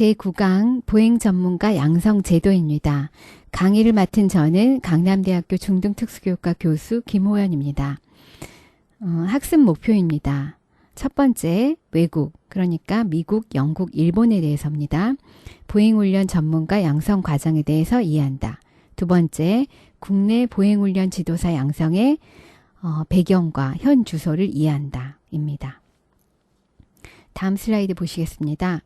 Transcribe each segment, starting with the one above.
제9강 보행 전문가 양성 제도입니다. 강의를 맡은 저는 강남대학교 중등특수교육과 교수 김호연입니다. 어, 학습 목표입니다. 첫 번째, 외국, 그러니까 미국, 영국, 일본에 대해서입니다. 보행훈련 전문가 양성 과정에 대해서 이해한다. 두 번째, 국내 보행훈련 지도사 양성의 어, 배경과 현 주소를 이해한다. 입니다. 다음 슬라이드 보시겠습니다.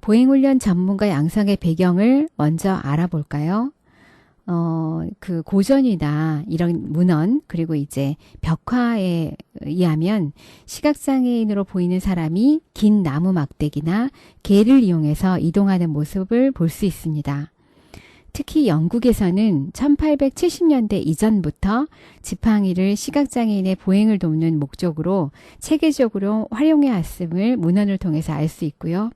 보행훈련 전문가 양성의 배경을 먼저 알아볼까요? 어, 그 고전이나 이런 문헌, 그리고 이제 벽화에 의하면 시각장애인으로 보이는 사람이 긴 나무 막대기나 개를 이용해서 이동하는 모습을 볼 수 있습니다. 특히 영국에서는 1870년대 이전부터 지팡이를 시각장애인의 보행을 돕는 목적으로 체계적으로 활용해 왔음을 문헌을 통해서 알 수 있고요.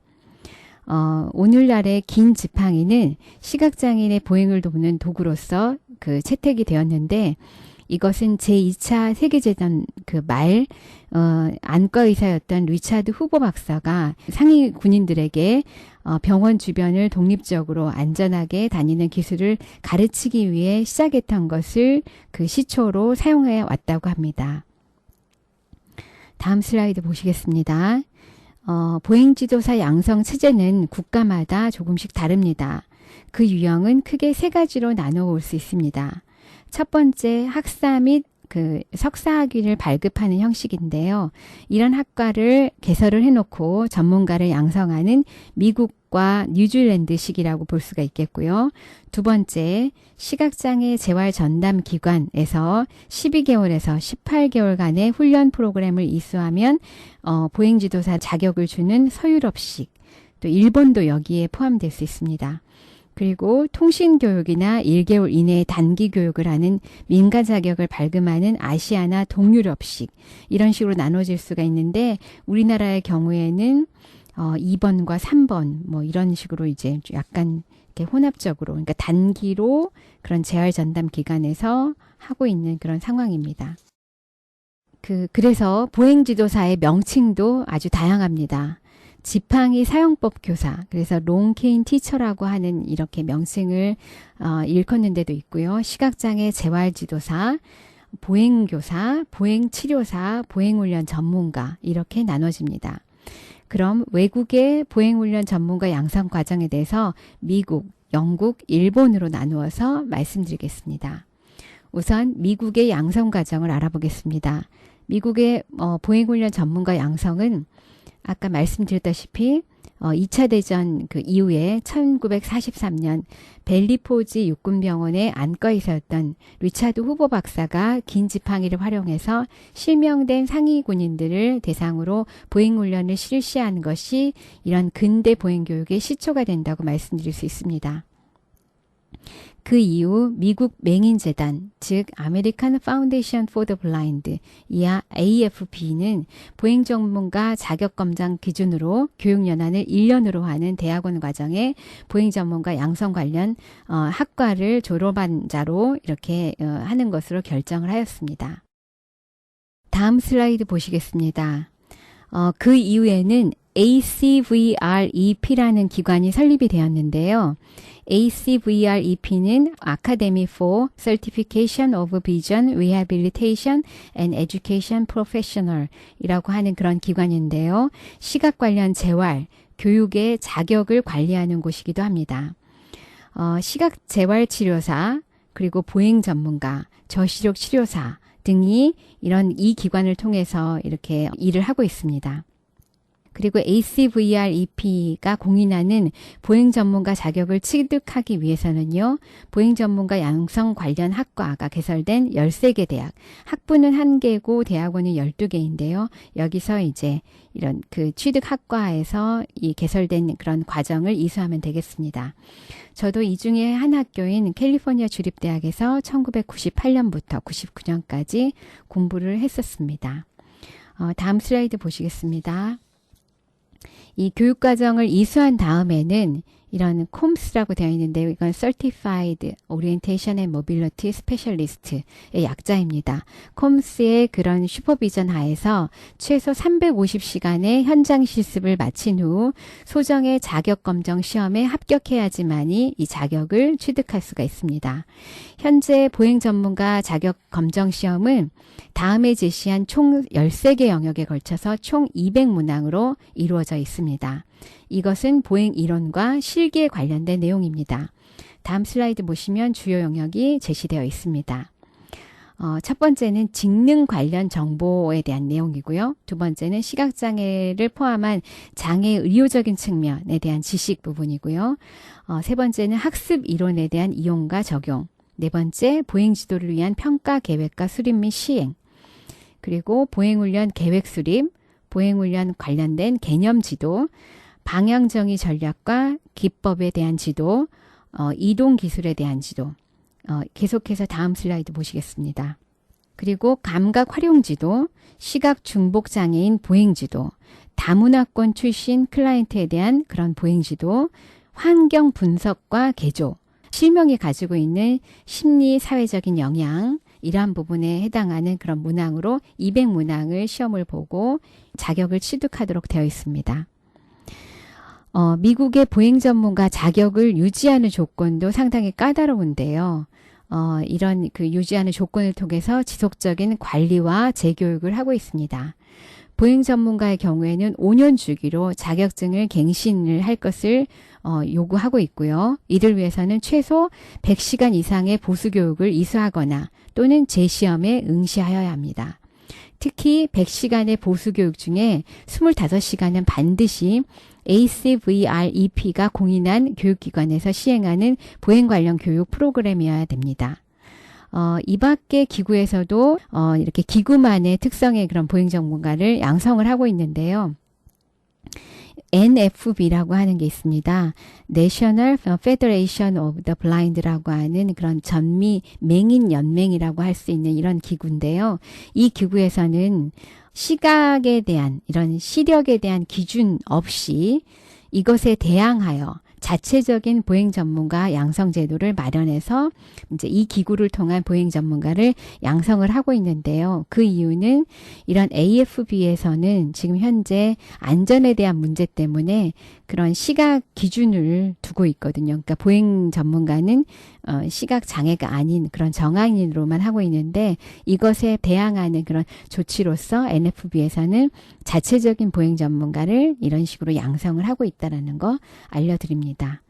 어, 오늘날의 긴 지팡이는 시각장애인의 보행을 돕는 도구로서 그 채택이 되었는데 이것은 제2차 세계대전 그 말, 어, 안과 의사였던 리차드 후보 박사가 상위 군인들에게 어, 병원 주변을 독립적으로 안전하게 다니는 기술을 가르치기 위해 시작했던 것을 그 시초로 사용해 왔다고 합니다. 다음 슬라이드 보시겠습니다. 어, 보행지도사 양성 체제는 국가마다 조금씩 다릅니다. 그 유형은 크게 세 가지로 나누어 볼수 있습니다. 첫 번째 학사 및 그 석사학위를 발급하는 형식인데요. 이런 학과를 개설을 해놓고 전문가를 양성하는 미국과 뉴질랜드식이라고 볼 수가 있겠고요. 두 번째, 시각장애 재활 전담 기관에서 12개월에서 18개월간의 훈련 프로그램을 이수하면 어, 보행 지도사 자격을 주는 서유럽식, 또 일본도 여기에 포함될 수 있습니다. 그리고 통신교육이나 1개월 이내에 단기 교육을 하는 민간 자격을 발급하는 아시아나 동유럽식 이런 식으로 나눠질 수가 있는데 우리나라의 경우에는 어 2번과 3번 뭐 이런 식으로 이제 약간 이렇게 혼합적으로 그러니까 단기로 그런 재활 전담 기관에서 하고 있는 그런 상황입니다. 그 그래서 보행 지도사의 명칭도 아주 다양합니다. 지팡이 사용법 교사, 그래서 롱케인 티처라고 하는 이렇게 명칭을 어, 일컫는 데도 있고요. 시각장애 재활지도사, 보행교사, 보행치료사, 보행훈련 전문가 이렇게 나눠집니다. 그럼 외국의 보행훈련 전문가 양성 과정에 대해서 미국, 영국, 일본으로 나누어서 말씀드리겠습니다. 우선 미국의 양성 과정을 알아보겠습니다. 미국의 어, 보행훈련 전문가 양성은 아까 말씀드렸다시피 어, 2차 대전 그 이후에 1943년 벨리포지 육군병원의 안과의사였던 리차드 후보 박사가 긴 지팡이를 활용해서 실명된 상위 군인들을 대상으로 보행 훈련을 실시한 것이 이런 근대 보행 교육의 시초가 된다고 말씀드릴 수 있습니다. 그 이후 미국 맹인재단, 즉 아메리칸 파운데이션 포더 블라인드, 이하 AFP는 보행 전문가 자격 검정 기준으로 교육 연한을 1년으로 하는 대학원 과정에 보행 전문가 양성 관련 어, 학과를 졸업한 자로 이렇게 어, 하는 것으로 결정을 하였습니다. 다음 슬라이드 보시겠습니다. 어, 그 이후에는 ACVREP라는 기관이 설립이 되었는데요. ACVREP는 Academy for Certification of Vision Rehabilitation and Education Professional 이라고 하는 그런 기관인데요. 시각 관련 재활, 교육의 자격을 관리하는 곳이기도 합니다. 어, 시각 재활 치료사, 그리고 보행 전문가, 저시력 치료사 등이 이런 이 기관을 통해서 이렇게 일을 하고 있습니다. 그리고 ACVREP가 공인하는 보행 전문가 자격을 취득하기 위해서는요. 보행 전문가 양성 관련 학과가 개설된 13개 대학, 학부는 1개고 대학원은 12개인데요. 여기서 이제 이런 그 취득 학과에서 이 개설된 그런 과정을 이수하면 되겠습니다. 저도 이 중에 한 학교인 캘리포니아 주립대학에서 1998년부터 99년까지 공부를 했었습니다. 어, 다음 슬라이드 보시겠습니다. 이 교육과정을 이수한 다음에는 이런 콤스라고 되어 있는데요. 이건 Certified Orientation and Mobility Specialist의 약자입니다. 콤스의 그런 슈퍼비전 하에서 최소 350시간의 현장 실습을 마친 후 소정의 자격 검정 시험에 합격해야지만이 이 자격을 취득할 수가 있습니다. 현재 보행 전문가 자격 검정 시험은 다음에 제시한 총 13개 영역에 걸쳐서 총 200문항으로 이루어져 있습니다. 이것은 보행 이론과 실기에 관련된 내용입니다. 다음 슬라이드 보시면 주요 영역이 제시되어 있습니다. 어, 첫 번째는 직능 관련 정보에 대한 내용이고요. 두 번째는 시각장애를 포함한 장애 의료적인 측면에 대한 지식 부분이고요. 어, 세 번째는 학습 이론에 대한 이용과 적용. 네 번째, 보행 지도를 위한 평가 계획과 수립 및 시행. 그리고 보행훈련 계획 수립, 보행훈련 관련된 개념 지도, 방향 정의 전략과 기법에 대한 지도, 어, 이동 기술에 대한 지도. 어, 계속해서 다음 슬라이드 보시겠습니다. 그리고 감각 활용 지도, 시각 중복 장애인 보행 지도, 다문화권 출신 클라이언트에 대한 그런 보행 지도, 환경 분석과 개조, 실명이 가지고 있는 심리 사회적인 영향, 이러한 부분에 해당하는 그런 문항으로 200 문항을 시험을 보고 자격을 취득하도록 되어 있습니다. 어, 미국의 보행 전문가 자격을 유지하는 조건도 상당히 까다로운데요. 어, 이런 그 유지하는 조건을 통해서 지속적인 관리와 재교육을 하고 있습니다. 보행 전문가의 경우에는 5년 주기로 자격증을 갱신을 할 것을 어, 요구하고 있고요. 이를 위해서는 최소 100시간 이상의 보수 교육을 이수하거나 또는 재시험에 응시하여야 합니다. 특히 100시간의 보수 교육 중에 25시간은 반드시 ACVREP가 공인한 교육기관에서 시행하는 보행 관련 교육 프로그램이어야 됩니다. 어, 이 밖의 기구에서도 어, 이렇게 기구만의 특성의 그런 보행 전문가를 양성을 하고 있는데요. NFB라고 하는 게 있습니다. National Federation of the Blind라고 하는 그런 전미 맹인 연맹이라고 할 수 있는 이런 기구인데요. 이 기구에서는 시각에 대한 이런 시력에 대한 기준 없이 이것에 대항하여 자체적인 보행 전문가 양성 제도를 마련해서 이제 이 기구를 통한 보행 전문가를 양성을 하고 있는데요. 그 이유는 이런 AFB에서는 지금 현재 안전에 대한 문제 때문에 그런 시각 기준을 두고 있거든요. 그러니까 보행 전문가는 어, 시각 장애가 아닌 그런 정황인으로만 하고 있는데 이것에 대항하는 그런 조치로서 NFB에서는 자체적인 보행 전문가를 이런 식으로 양성을 하고 있다라는 거 알려드립니다.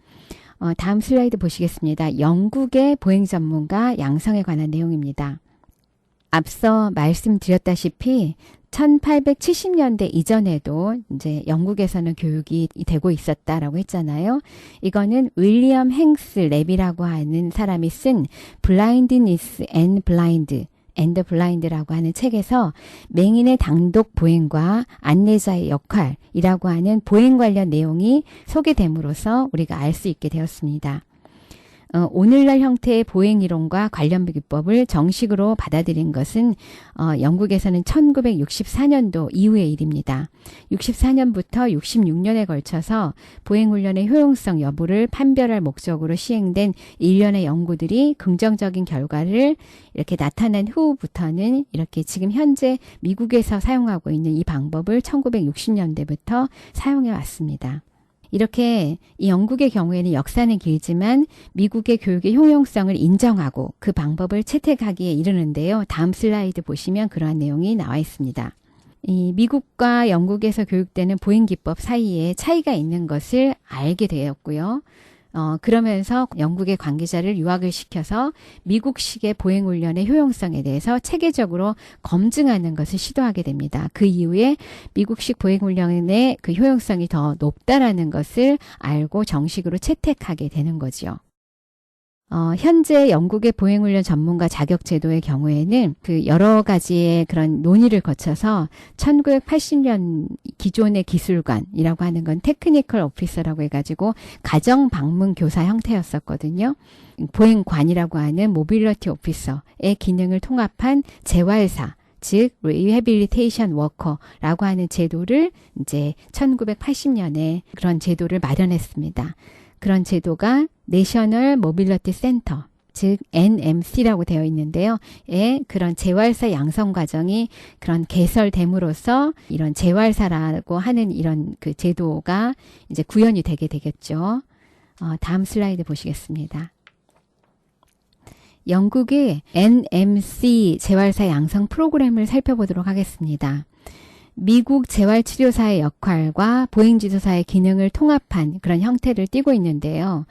어, 다음 슬라이드 보시겠습니다. 영국의 보행 전문가 양성에 관한 내용입니다. 앞서 말씀드렸다시피 1870년대 이전에도 이제 영국에서는 교육이 되고 있었다라고 했잖아요. 이거는 윌리엄 행스 랩이라고 하는 사람이 쓴 블라인드니스 앤 블라인드 앤드 블라인드라고 하는 책에서 맹인의 단독 보행과 안내자의 역할이라고 하는 보행 관련 내용이 소개됨으로써 우리가 알 수 있게 되었습니다. 어, 오늘날 형태의 보행 이론과 관련 기법을 정식으로 받아들인 것은 어, 영국에서는 1964년도 이후의 일입니다. 64년부터 66년에 걸쳐서 보행 훈련의 효용성 여부를 판별할 목적으로 시행된 일련의 연구들이 긍정적인 결과를 이렇게 나타난 후부터는 이렇게 지금 현재 미국에서 사용하고 있는 이 방법을 1960년대부터 사용해 왔습니다. 이렇게 이 영국의 경우에는 역사는 길지만 미국의 교육의 효용성을 인정하고 그 방법을 채택하기에 이르는데요. 다음 슬라이드 보시면 그러한 내용이 나와 있습니다. 이 미국과 영국에서 교육되는 보행 기법 사이에 차이가 있는 것을 알게 되었고요. 어, 그러면서 영국의 관계자를 유학을 시켜서 미국식의 보행 훈련의 효용성에 대해서 체계적으로 검증하는 것을 시도하게 됩니다. 그 이후에 미국식 보행 훈련의 그 효용성이 더 높다라는 것을 알고 정식으로 채택하게 되는 거죠. 어, 현재 영국의 보행훈련 전문가 자격 제도의 경우에는 그 여러 가지의 그런 논의를 거쳐서 1980년 기존의 기술관이라고 하는 건 테크니컬 오피서라고 해가지고 가정 방문 교사 형태였었거든요. 보행관이라고 하는 모빌러티 오피서의 기능을 통합한 재활사 즉 리해빌리테이션 워커라고 하는 제도를 이제 1980년에 그런 제도를 마련했습니다. 그런 제도가 내셔널 모빌리티 센터 즉 NMC라고 되어 있는데요. 에 그런 재활사 양성 과정이 그런 개설됨으로써 이런 재활사라고 하는 이런 그 제도가 이제 구현이 되게 되겠죠. 어, 다음 슬라이드 보시겠습니다. 영국의 NMC 재활사 양성 프로그램을 살펴보도록 하겠습니다. 미국 재활치료사의 역할과 보행지도사의 기능을 통합한 그런 형태를 띠고 있는데요.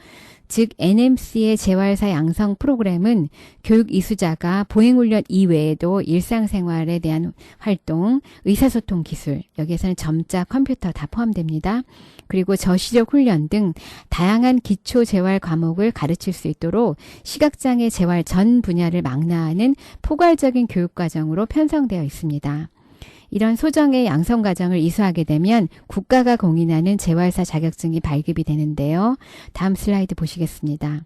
즉 NMC의 재활사 양성 프로그램은 교육 이수자가 보행훈련 이외에도 일상생활에 대한 활동, 의사소통 기술, 여기에서는 점자, 컴퓨터 다 포함됩니다. 그리고 저시력 훈련 등 다양한 기초 재활 과목을 가르칠 수 있도록 시각장애 재활 전 분야를 망라하는 포괄적인 교육 과정으로 편성되어 있습니다. 이런 소정의 양성 과정을 이수하게 되면 국가가 공인하는 재활사 자격증이 발급이 되는데요. 다음 슬라이드 보시겠습니다.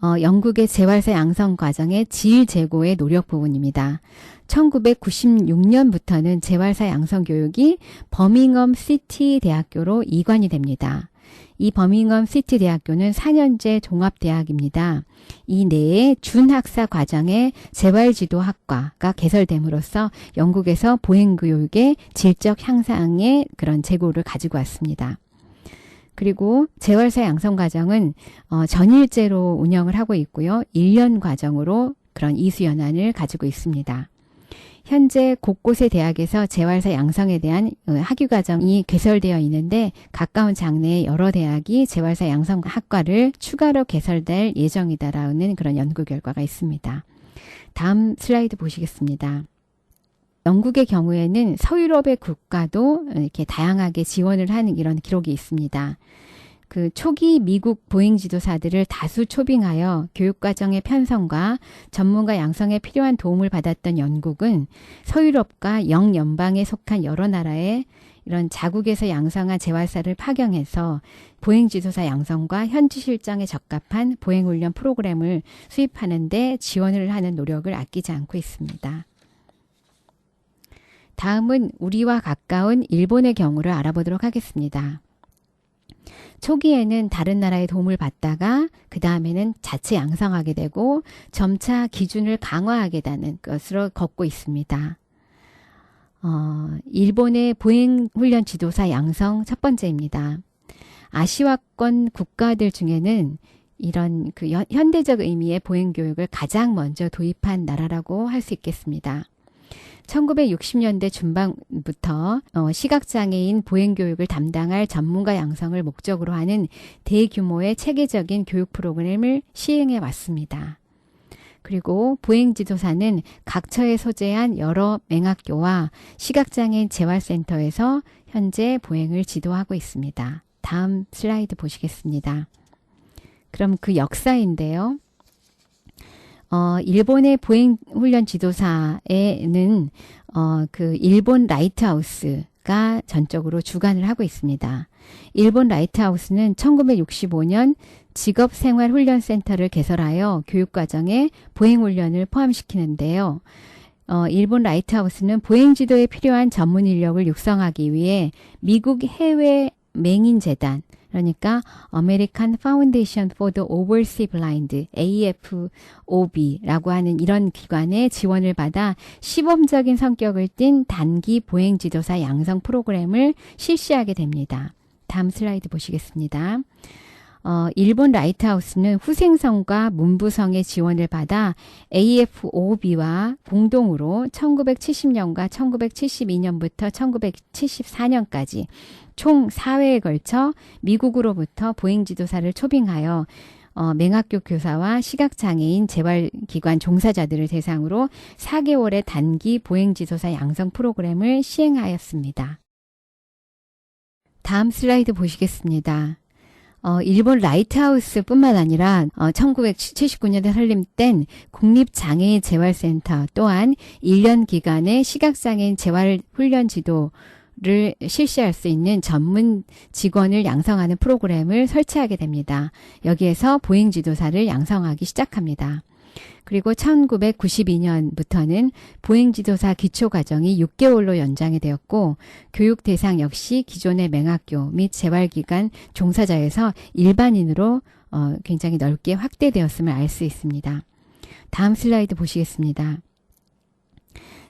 어, 영국의 재활사 양성 과정의 질 제고의 노력 부분입니다. 1996년부터는 재활사 양성 교육이 버밍엄 시티 대학교로 이관이 됩니다. 이 버밍엄 시티 대학교는 4년제 종합대학입니다. 이 내에 준학사 과정의 재활지도학과가 개설됨으로써 영국에서 보행교육의 질적 향상의 그런 재고를 가지고 왔습니다. 그리고 재활사 양성 과정은 어, 전일제로 운영을 하고 있고요. 1년 과정으로 그런 이수연한을 가지고 있습니다. 현재 곳곳의 대학에서 재활사 양성에 대한 어, 학위 과정이 개설되어 있는데 가까운 장래에 여러 대학이 재활사 양성 학과를 추가로 개설될 예정이다라는 그런 연구 결과가 있습니다. 다음 슬라이드 보시겠습니다. 영국의 경우에는 서유럽의 국가도 이렇게 다양하게 지원을 하는 이런 기록이 있습니다. 그 초기 미국 보행 지도사들을 다수 초빙하여 교육과정의 편성과 전문가 양성에 필요한 도움을 받았던 영국은 서유럽과 영연방에 속한 여러 나라의 이런 자국에서 양성한 재활사를 파견해서 보행지도사 양성과 현지 실정에 적합한 보행훈련 프로그램을 수입하는 데 지원을 하는 노력을 아끼지 않고 있습니다. 다음은 우리와 가까운 일본의 경우를 알아보도록 하겠습니다. 초기에는 다른 나라의 도움을 받다가 그 다음에는 자체 양성하게 되고 점차 기준을 강화하게 되는 것으로 걷고 있습니다. 어, 일본의 보행훈련 지도사 양성 첫 번째입니다. 아시아권 국가들 중에는 이런 그 현대적 의미의 보행 교육을 가장 먼저 도입한 나라라고 할 수 있겠습니다. 1960년대 중반부터 어, 시각장애인 보행교육을 담당할 전문가 양성을 목적으로 하는 대규모의 체계적인 교육 프로그램을 시행해 왔습니다. 그리고 보행지도사는 각처에 소재한 여러 맹학교와 시각장애인 재활센터에서 현재 보행을 지도하고 있습니다. 다음 슬라이드 보시겠습니다. 그럼 그 역사인데요. 어, 일본의 보행 훈련 지도사에는 어, 그 일본 라이트하우스 가 전적으로 주관을 하고 있습니다. 일본 라이트하우스는 1965년 직업생활훈련센터를 개설하여 교육과정에 보행훈련을 포함시키는데요. 어, 일본 라이트하우스는 보행 지도에 필요한 전문 인력을 육성하기 위해 미국 해외 맹인재단, 그러니까 American Foundation for the Overseas Blind, AFOB라고 하는 이런 기관의 지원을 받아 시범적인 성격을 띤 단기 보행 지도사 양성 프로그램을 실시하게 됩니다. 다음 슬라이드 보시겠습니다. 어, 일본 라이트하우스는 후생성과 문부성의 지원을 받아 AFOB와 공동으로 1970년과 1972년부터 1974년까지 총 4회에 걸쳐 미국으로부터 보행 지도사를 초빙하여 어, 맹학교 교사와 시각장애인 재활기관 종사자들을 대상으로 4개월의 단기 보행지도사 양성 프로그램을 시행하였습니다. 다음 슬라이드 보시겠습니다. 어, 일본 라이트하우스뿐만 아니라 어, 1979년에 설립된 국립장애인 재활센터 또한 1년 기간의 시각장애인 재활 훈련 지도 를 실시할 수 있는 전문 직원을 양성하는 프로그램을 설치하게 됩니다. 여기에서 보행 지도사를 양성하기 시작합니다. 그리고 1992년부터는 보행지도사 기초과정이 6개월로 연장이 되었고 교육 대상 역시 기존의 맹학교 및 재활기관 종사자에서 일반인으로 어, 굉장히 넓게 확대되었음을 알 수 있습니다. 다음 슬라이드 보시겠습니다.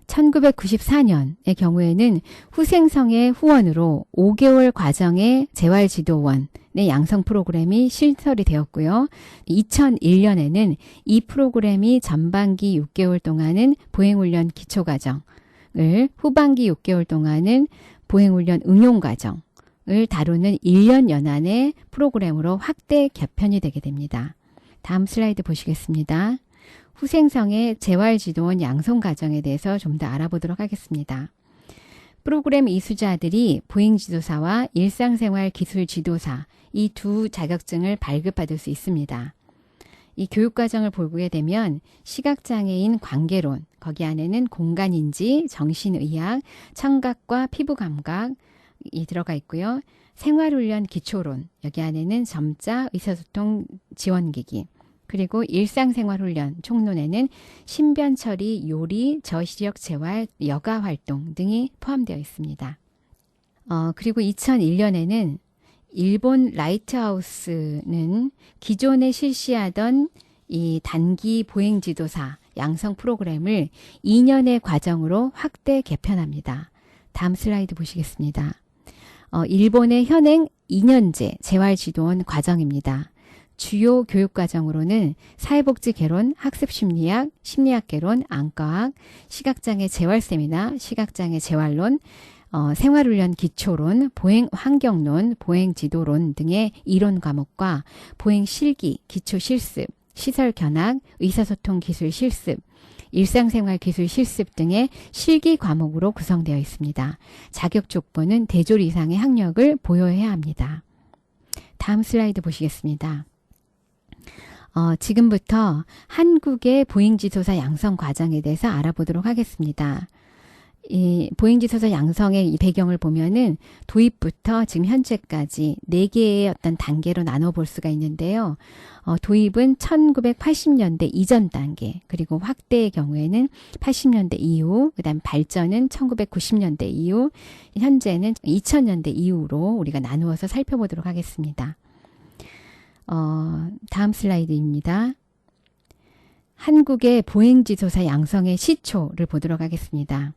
1994년의 경우에는 후생성의 후원으로 5개월 과정의 재활지도원의 양성 프로그램이 신설이 되었고요. 2001년에는 이 프로그램이 전반기 6개월 동안은 보행훈련 기초과정을 후반기 6개월 동안은 보행훈련 응용과정 을 다루는 1년 연한의 프로그램으로 확대 개편이 되게 됩니다. 다음 슬라이드 보시겠습니다. 후생성의 재활지도원 양성 과정에 대해서 좀 더 알아보도록 하겠습니다. 프로그램 이수자들이 보행지도사와 일상생활 기술 지도사 이 두 자격증을 발급받을 수 있습니다. 이 교육과정을 보게 되면 시각장애인 관계론, 거기 안에는 공간인지, 정신의학, 청각과 피부감각 이 들어가 있고요. 생활훈련 기초론, 여기 안에는 점자 의사소통 지원기기, 그리고 일상생활 훈련 총론에는 신변 처리, 요리, 저시력 재활, 여가 활동 등이 포함되어 있습니다. 어, 그리고 2001년에는 일본 라이트하우스는 기존에 실시하던 이 단기 보행 지도사 양성 프로그램을 2년의 과정으로 확대 개편합니다. 다음 슬라이드 보시겠습니다. 어, 일본의 현행 2년제 재활 지도원 과정입니다. 주요 교육과정으로는 사회복지 개론, 학습심리학, 심리학 개론, 안과학, 시각장애 재활 세미나, 시각장애 재활론, 어, 생활훈련 기초론, 보행 환경론, 보행 지도론 등의 이론 과목과 보행 실기, 기초 실습, 시설 견학, 의사소통 기술 실습, 일상생활 기술 실습 등의 실기 과목으로 구성되어 있습니다. 자격 조건은 대졸 이상의 학력을 보여야 합니다. 다음 슬라이드 보시겠습니다. 어, 지금부터 한국의 보행지도사 양성 과정에 대해서 알아보도록 하겠습니다. 이 보행지도사 양성의 이 배경을 보면은 도입부터 지금 현재까지 네 개의 어떤 단계로 나눠 볼 수가 있는데요. 어, 도입은 1980년대 이전 단계, 그리고 확대의 경우에는 80년대 이후, 그 다음 발전은 1990년대 이후, 현재는 2000년대 이후로 우리가 나누어서 살펴보도록 하겠습니다. 어, 다음 슬라이드입니다. 한국의 보행지도사 양성의 시초를 보도록 하겠습니다.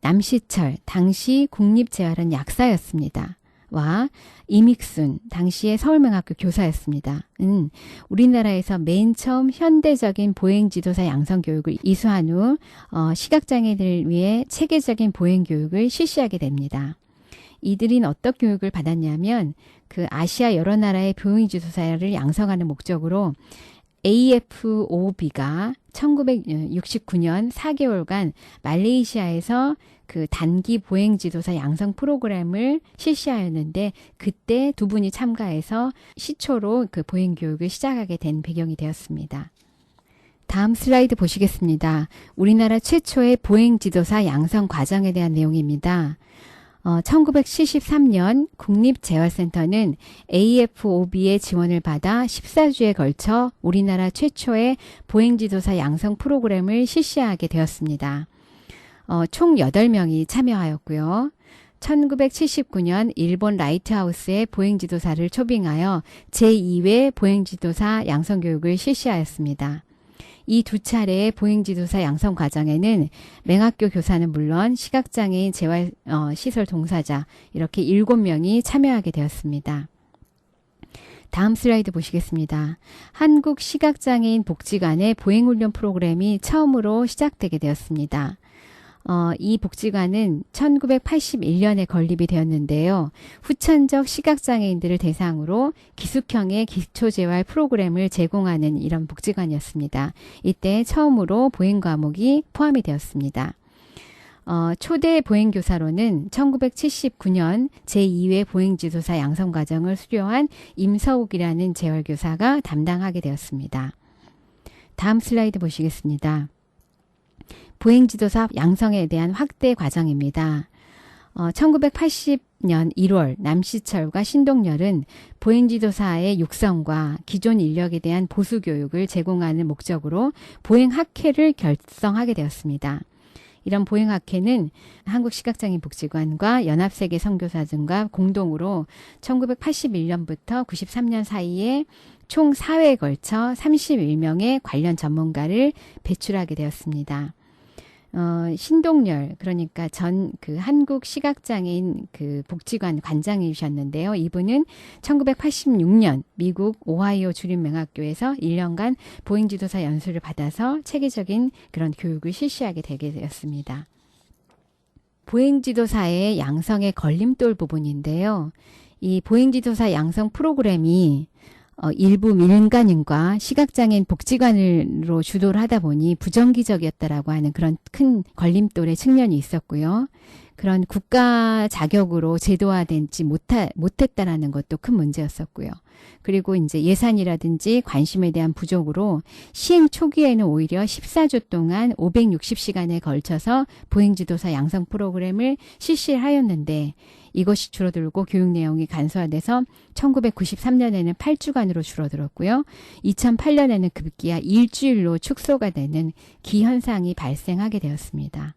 남시철, 당시 국립재활원 약사였습니다. 와 이믹순, 당시의 서울명학교 교사였습니다. 은 우리나라에서 맨 처음 현대적인 보행지도사 양성교육을 이수한 후 어, 시각장애인을 위해 체계적인 보행교육을 실시하게 됩니다. 이들은 어떤 교육을 받았냐면 그 아시아 여러 나라의 보행지도사를 양성하는 목적으로 AFOB가 1969년 4개월간 말레이시아에서 그 단기 보행 지도사 양성 프로그램을 실시하였는데 그때 두 분이 참가해서 시초로 그 보행 교육을 시작하게 된 배경이 되었습니다. 다음 슬라이드 보시겠습니다. 우리나라 최초의 보행 지도사 양성 과정에 대한 내용입니다. 어, 1973년 국립재활센터는 AFOB의 지원을 받아 14주에 걸쳐 우리나라 최초의 보행지도사 양성 프로그램을 실시하게 되었습니다. 어, 총 8명이 참여하였고요. 1979년 일본 라이트하우스의 보행지도사를 초빙하여 제2회 보행지도사 양성교육을 실시하였습니다. 이 두 차례의 보행지도사 양성 과정에는 맹학교 교사는 물론 시각장애인 재활 어, 시설 동사자 이렇게 일곱 명이 참여하게 되었습니다. 다음 슬라이드 보시겠습니다. 한국 시각장애인 복지관의 보행훈련 프로그램이 처음으로 시작되게 되었습니다. 어, 이 복지관은 1981년에 건립이 되었는데요. 후천적 시각장애인들을 대상으로 기숙형의 기초재활 프로그램을 제공하는 이런 복지관이었습니다. 이때 처음으로 보행 과목이 포함이 되었습니다. 어, 초대 보행교사로는 1979년 제2회 보행지도사 양성과정을 수료한 임서욱이라는 재활교사가 담당하게 되었습니다. 다음 슬라이드 보시겠습니다. 보행지도사 양성에 대한 확대 과정입니다. 어, 1980년 1월 남시철과 신동열은 보행지도사의 육성과 기존 인력에 대한 보수 교육을 제공하는 목적으로 보행학회를 결성하게 되었습니다. 이런 보행학회는 한국시각장애복지관과 연합세계 선교사들과 공동으로 1981년부터 93년 사이에 총 4회에 걸쳐 31명의 관련 전문가를 배출하게 되었습니다. 어, 신동열 그러니까 전 그 한국 시각장애인 그 복지관 관장이셨는데요. 이분은 1986년 미국 오하이오 주립명학교에서 1년간 보행지도사 연수를 받아서 체계적인 그런 교육을 실시하게 되게 되었습니다. 보행지도사의 양성의 걸림돌 부분인데요. 이 보행지도사 양성 프로그램이 어, 일부 민간인과 시각장애인 복지관으로 주도를 하다 보니 부정기적이었다라고 하는 그런 큰 걸림돌의 측면이 있었고요. 그런 국가 자격으로 제도화된지 못했다라는 것도 큰 문제였었고요. 그리고 이제 예산이라든지 관심에 대한 부족으로 시행 초기에는 오히려 14주 동안 560시간에 걸쳐서 보행지도사 양성 프로그램을 실시를 하였는데 이것이 줄어들고 교육 내용이 간소화돼서 1993년에는 8주간으로 줄어들었고요. 2008년에는 급기야 일주일로 축소가 되는 기현상이 발생하게 되었습니다.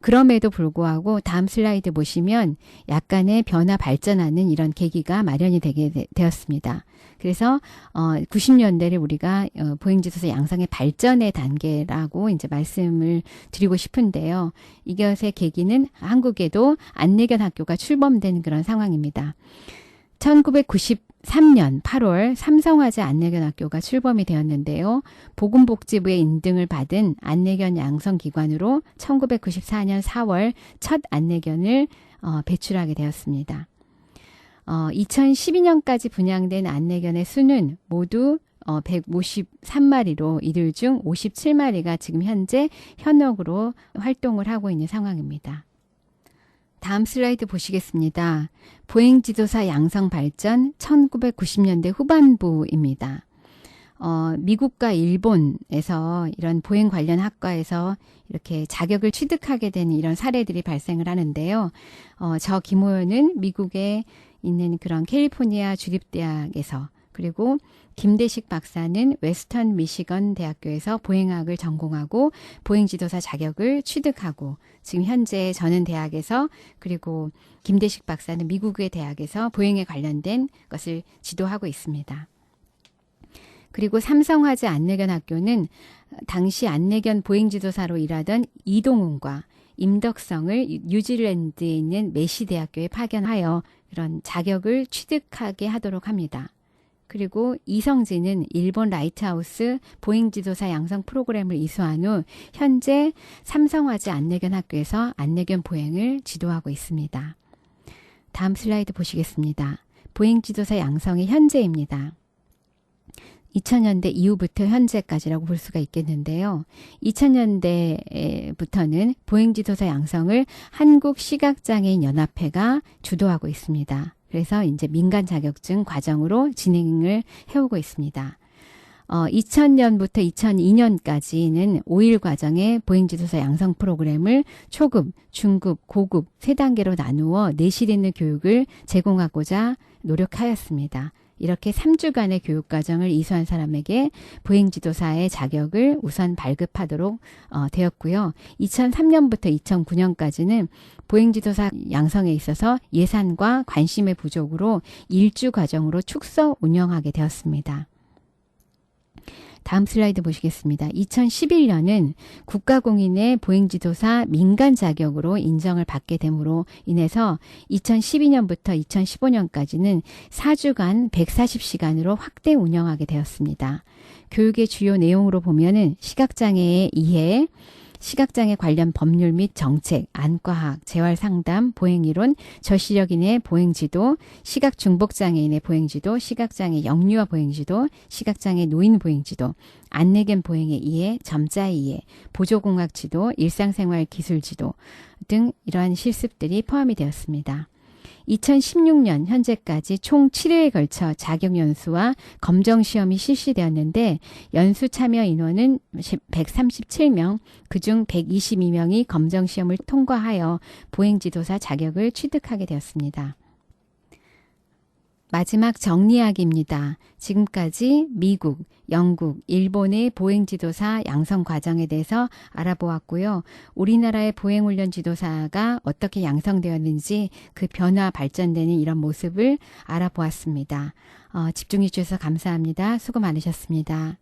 그럼에도 불구하고 다음 슬라이드 보시면 약간의 변화 발전하는 이런 계기가 마련이 되게 되, 었습니다 그래서 어 90년대를 우리가 어, 보행지도서 양성의 발전의 단계라고 이제 말씀을 드리고 싶은데요. 이것의 계기는 한국에도 안내견 학교가 출범된 그런 상황입니다. 1993년 8월 삼성화재 안내견학교가 출범이 되었는데요. 보건복지부의 인증을 받은 안내견 양성기관으로 1994년 4월 첫 안내견을 어, 배출하게 되었습니다. 어, 2012년까지 분양된 안내견의 수는 모두 어, 153마리로 이들 중 57마리가 지금 현재 현역으로 활동을 하고 있는 상황입니다. 다음 슬라이드 보시겠습니다. 보행 지도사 양성 발전 1990년대 후반부입니다. 어, 미국과 일본에서 이런 보행 관련 학과에서 이렇게 자격을 취득하게 되는 이런 사례들이 발생을 하는데요. 어, 저 김호연은 미국에 있는 그런 캘리포니아 주립대학에서 그리고 김대식 박사는 웨스턴 미시건 대학교에서 보행학을 전공하고 보행지도사 자격을 취득하고 지금 현재 저는 대학에서 그리고 김대식 박사는 미국의 대학에서 보행에 관련된 것을 지도하고 있습니다. 그리고 삼성화재 안내견 학교는 당시 안내견 보행지도사로 일하던 이동훈과 임덕성을 뉴질랜드에 있는 메시 대학교에 파견하여 그런 자격을 취득하게 하도록 합니다. 그리고 이성진은 일본 라이트하우스 보행지도사 양성 프로그램을 이수한 후 현재 삼성화재 안내견 학교에서 안내견 보행을 지도하고 있습니다. 다음 슬라이드 보시겠습니다. 보행지도사 양성의 현재입니다. 2000년대 이후부터 현재까지라고 볼 수가 있겠는데요. 2000년대부터는 보행지도사 양성을 한국시각장애인 연합회가 주도하고 있습니다. 그래서 이제 민간 자격증 과정으로 진행을 해오고 있습니다. 어, 2000년부터 2002년까지는 5일 과정의 보행지도사 양성 프로그램을 초급, 중급, 고급 세 단계로 나누어 내실 있는 교육을 제공하고자 노력하였습니다. 이렇게 3주간의 교육과정을 이수한 사람에게 보행지도사의 자격을 우선 발급하도록 어, 되었고요. 2003년부터 2009년까지는 보행지도사 양성에 있어서 예산과 관심의 부족으로 일주 과정으로 축소 운영하게 되었습니다. 다음 슬라이드 보시겠습니다. 2011년은 국가공인의 보행지도사 민간 자격으로 인정을 받게 되므로 인해서 2012년부터 2015년까지는 4주간 140시간으로 확대 운영하게 되었습니다. 교육의 주요 내용으로 보면은 시각장애의 이해, 시각장애 관련 법률 및 정책, 안과학, 재활상담, 보행이론, 저시력인의 보행지도, 시각중복장애인의 보행지도, 시각장애 영유아 보행지도, 시각장애 노인 보행지도, 안내견 보행의 이해, 점자의 이해, 보조공학 지도, 일상생활 기술 지도 등 이러한 실습들이 포함이 되었습니다. 2016년 현재까지 총 7회에 걸쳐 자격연수와 검정시험이 실시되었는데 연수 참여 인원은 137명, 그중 122명이 검정시험을 통과하여 보행지도사 자격을 취득하게 되었습니다. 마지막 정리하기입니다. 지금까지 미국, 영국, 일본의 보행 지도사 양성 과정에 대해서 알아보았고요. 우리나라의 보행 훈련 지도사가 어떻게 양성되었는지 그 변화 발전되는 이런 모습을 알아보았습니다. 어, 집중해 주셔서 감사합니다. 수고 많으셨습니다.